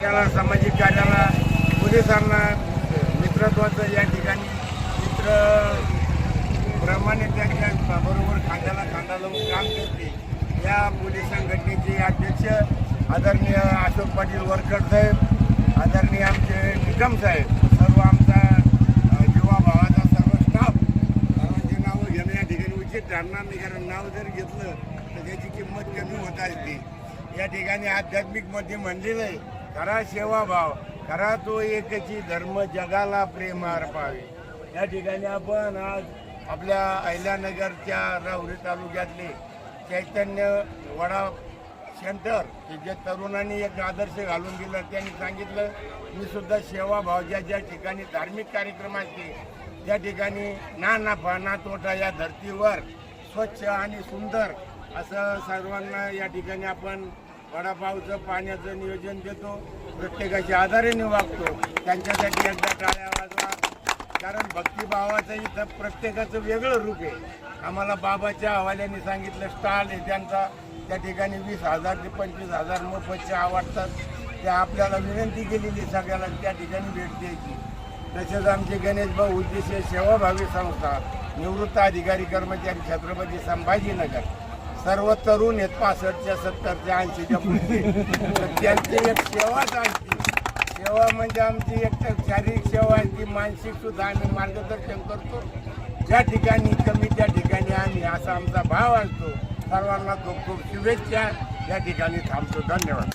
त्याला सामाजिक कार्याला पोलिसांना मित्रत्वाचं या ठिकाणी मित्र प्रमाणे त्यांच्या बरोबर खांद्याला खांदा लावून काम करते. या पोलीस संघटनेचे अध्यक्ष आदरणीय अशोक पाटील वरकर साहेब आदरणीय आमचे निकम साहेब सर्व आमचा अ, युवा भावाचा सर्व स्टाफ सर्वांची नावं घेणं या ठिकाणी उचित ठरणार नाही. कारण नाव जर घेतलं तर त्याची किंमत कमी होत असते. या ठिकाणी आध्यात्मिकमध्ये म्हणलेलं आहे खरा सेवाभाव खरा तो एकची धर्म जगाला प्रेम अर्पावे. या ठिकाणी आपण आज आपल्या अहिल्यानगरच्या राहुरी तालुक्यातले चैतन्य वडा सेंटर की जे तरुणांनी एक आदर्श घालून दिला त्यांनी सांगितलं मी सुद्धा सेवाभाव ज्या ज्या ठिकाणी धार्मिक कार्यक्रम असते त्या ठिकाणी ना नफा ना तोटा या धर्तीवर स्वच्छ आणि सुंदर असं सर्वांना या ठिकाणी आपण वडापावचं पाण्याचं नियोजन देतो प्रत्येकाच्या आधारेने वागतो. त्यांच्यासाठी एकदा टाळ्या वाजवा. कारण भक्तिभावाचं इथं प्रत्येकाचं वेगळं रूप आहे. आम्हाला बाबाच्या हवाल्याने सांगितलं स्टॉल आहे त्यांचा. त्या ठिकाणी वीस हजार ते पंचवीस हजार मोफतचे आवडतात त्या आपल्याला विनंती केलेली सगळ्याला त्या ठिकाणी भेट द्यायची. तसेच आमचे गणेश भाऊ उद्देश सेवाभावी संस्था निवृत्त अधिकारी कर्मचारी छत्रपती संभाजीनगर. सर्व तरुण आहेत पासष्टच्या सत्तरच्या ऐंशीच्या त्यांची एक सेवाच आणखी सेवा म्हणजे आमची एक तर शारीरिक सेवा आहे ती मानसिक सुद्धा आम्ही मार्गदर्शन करतो. ज्या ठिकाणी कमी त्या ठिकाणी आम्ही असा आमचा भाव असतो सर्वांना खूप खूप शुभेच्छा. या ठिकाणी थांबतो. धन्यवाद.